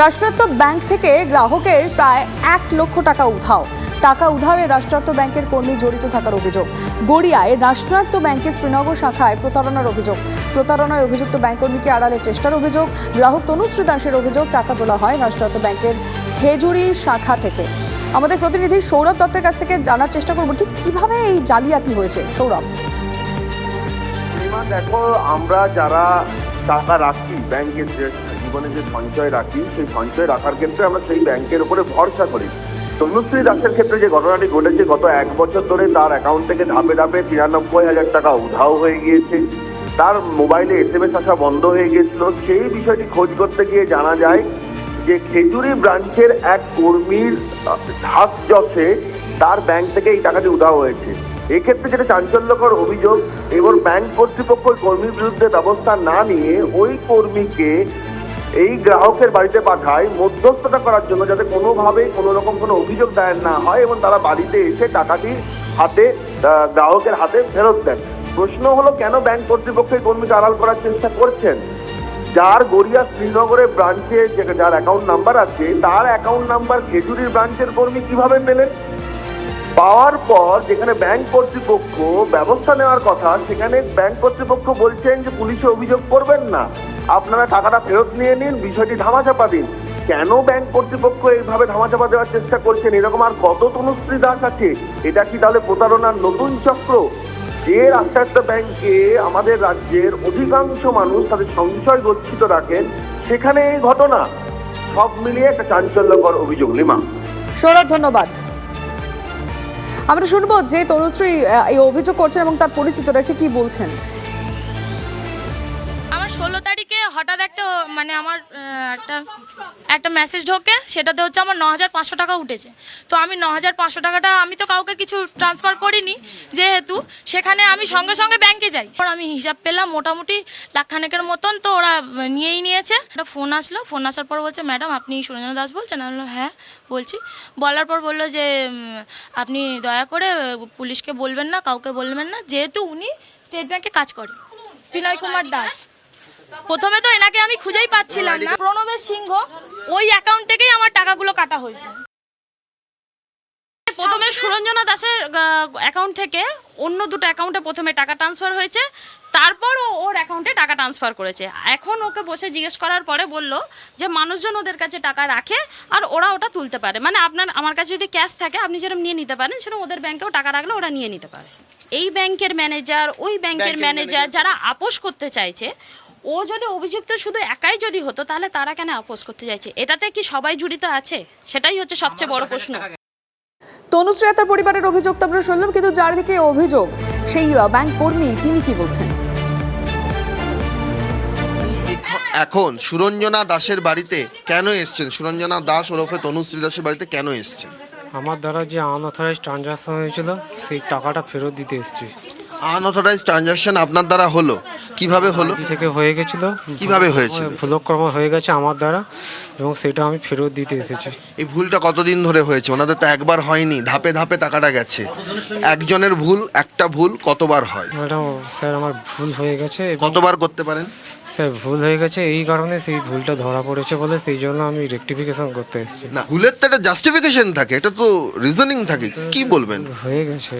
রাষ্ট্রায়ত্ত ব্যাংক থেকে গ্রাহকের প্রায় এক লক্ষ টাকা উধাও। টাকা উধাওয়ে রাষ্ট্রায়ত্ত ব্যাংকের কর্মী জড়িত থাকার অভিযোগ। গড়িয়ায় রাষ্ট্রায়ত্ত ব্যাংকের শ্রীনগর শাখায় প্রতারণার অভিযোগ। প্রতারণায় অভিযুক্ত ব্যাংক কর্মীকে আড়ালের চেষ্টার অভিযোগ। গ্রাহক তনুশ্রী দাসের অভিযোগ, টাকা তোলা হয় রাষ্ট্রায়ত্ত ব্যাংকের খেজুরি শাখা থেকে। আমাদের প্রতিনিধি সৌরভ দত্তের কাছ থেকে জানার চেষ্টা করব ঠিক কীভাবে এই জালিয়াতি হয়েছে। সৌরভ। দেখো, আমরা যারা টাকা রাখি ব্যাংকের জীবনে যে সঞ্চয় রাখি, সেই সঞ্চয় রাখার ক্ষেত্রে আমরা সেই ব্যাংকের উপরে ভরসা করি। তনুশ্রী দাসের ক্ষেত্রে যে ঘটনাটি ঘটেছে, গত এক বছর ধরে তার অ্যাকাউন্ট থেকে ধাপে ধাপে তিরানব্বই হাজার টাকা উধাও হয়ে গিয়েছে। তার মোবাইলে এস এম এস আসা বন্ধ হয়ে গিয়েছিল। সেই বিষয়টি খোঁজ করতে গিয়ে জানা যায় যে খেজুরি ব্রাঞ্চের এক কর্মীর জসে তার ব্যাংক থেকে এই টাকাটি উধাও হয়েছে। এক্ষেত্রে যেটা চাঞ্চল্যকর অভিযোগ, এবার ব্যাংক কর্তৃপক্ষ কর্মীর বিরুদ্ধে ব্যবস্থা না নিয়ে ওই কর্মীকে এই গ্রাহকের বাড়িতে পাঠায়, মধ্যস্থতা করার জন্য যাতে কোনোভাবেই কোনো রকম কোনো অভিযোগ দায়ের না হয় এবং তারা বাড়িতে এসে টাকাটি হাতে গ্রাহকের হাতে ফেরত দেন। প্রশ্ন হলো, কেন ব্যাংক কর্তৃপক্ষের কর্মীকে আড়াল করার চেষ্টা করছেন? যার গড়িয়া শ্রীনগরের ব্রাঞ্চে যার অ্যাকাউন্ট নাম্বার আছে, তার অ্যাকাউন্ট নাম্বার খেজুরির ব্রাঞ্চের কর্মী কীভাবে পেলেন? পাওয়ার পর যেখানে ব্যাংক কর্তৃপক্ষ ব্যবস্থা নেওয়ার কথা, সেখানে ব্যাংক কর্তৃপক্ষ বলছেন যে পুলিশে অভিযোগ করবেন না। আপনারা টাকাটা ফেরত নিয়ে নিন, বিষয়টি ধামাচাপা দিন। কেন ব্যাংক কর্তৃপক্ষ এইভাবে ধামাচাপা দেওয়ার চেষ্টা করছেন? এরকম আর কত তনুশ্রী দাস আছে? এটা কি তাহলে প্রতারণার নতুন চক্র? যে রাষ্ট্রায়ত্ত ব্যাংকে আমাদের রাজ্যের অধিকাংশ মানুষ তাদের সংশয় গচ্ছিত রাখেন, সেখানে এই ঘটনা। সব মিলিয়ে একটা চাঞ্চল্যকর অভিযোগ লিমা সৌরভ, ধন্যবাদ। আমরা শুনব যে তনুশ্রী এই অভিযোগ করছেন এবং তার পরিচিতরা কি বলছেন? হঠাৎ একটা মানে আমার একটা একটা মেসেজ ঢোকে, সেটাতে হচ্ছে আমার ন হাজার পাঁচশো টাকা উঠেছে। তো আমি ন হাজার পাঁচশো টাকাটা, আমি তো কাউকে কিছু ট্রান্সফার করিনি, যেহেতু সেখানে আমি সঙ্গে সঙ্গে ব্যাংকে যাই। আমি হিসাব পেলাম, মোটামুটি লাখখানেকের মতন তো ওরা নিয়েই নিয়েছে। একটা ফোন আসলো ফোন আসার পর বলছে ম্যাডাম আপনি সুরঞ্জন দাস বলছেন? আমি বললাম হ্যাঁ বলছি। বলার পর বলল যে আপনি দয়া করে পুলিশকে বলবেন না, কাউকে বলবেন না। যেহেতু উনি স্টেট ব্যাংকে কাজ করে বিনয় কুমার দাস। প্রথমে তো এনাকে আমি খুঁজেই পাচ্ছিলাম না। প্রণবেশ সিংহ, ওই অ্যাকাউন্ট থেকেই আমার টাকাগুলো কাটা হয়েছে প্রথমে সুরঞ্জনা দাসের অ্যাকাউন্ট থেকে অন্য দুটো অ্যাকাউন্টে প্রথমে টাকা ট্রান্সফার হয়েছে, তারপর ও ওর অ্যাকাউন্টে টাকা ট্রান্সফার করেছে। এখন ওকে বসে জিজ্ঞেস করার পরে বলল যে, মানুষজন ওদের কাছে টাকা রাখে আর ওরা ওটা তুলতে পারে। মানে আপনার, আমার কাছে যদি ক্যাশ থাকে, আপনি যেরকম নিয়ে নিতে পারেন সেরকম ওদের ব্যাংকেও টাকা রাখলে ওরা নিয়ে নিতে পারে। এই ব্যাংকের ম্যানেজার ওই ব্যাংকের ম্যানেজার যারা আপোষ করতে চাইছে ও যদি অভিযুক্ত শুধু একাই যদি হতো তাহলে তারা কেন আপোষ করতে চাইছে? এটাতে কি সবাই জড়িত আছে? সেটাই হচ্ছে সবচেয়ে বড় প্রশ্ন। তনুশ্রী তার পরিবারের অভিযোগ তো আমরা শুনলাম কিন্তু যার দিকে অভিযোগ। সেই ব্যাংক কর্মী তিনি কি বলছেন? এখন সুরঞ্জনা দাসের বাড়িতে কেন এসছেন? সুরঞ্জনা দাস ওরফে তনুশ্রী দাসের বাড়িতে কেন এসছেন? আমার দ্বারা যে আনঅথরাইজ ট্রানজাকশন হয়েছিল সেই টাকাটা ফেরত দিতে এসেছি। আনঅথরাইজ ট্রানজাকশন আপনার দ্বারা হলো? কীভাবে হলো? আইডি থেকে হয়ে গেছিল। কীভাবে হয়েছিল? ভুলক্রম হয়ে গেছে আমার দ্বারা এবং সেটা আমি ফেরত দিতে এসেছি। এই ভুলটা কতদিন ধরে হয়েছে? ওনাদের তো একবার হয়নি ধাপে ধাপে টাকাটা গেছে। একজনের ভুল একটা ভুল কতবার হয়? ম্যাডাম স্যার আমার ভুল হয়ে গেছে এবং কতবার করতে পারেন? স্যার ভুল হয়ে গেছে। এই কারণে সেই ভুলটা ধরা পড়েছে বলে সেই জন্য আমি রেকটিফিকেশন করতে এসেছি। না ভুলের তো একটা জাস্টিফিকেশন থাকে এটা তো রিজনিং থাকে কি বলবেন? হয়ে গেছে।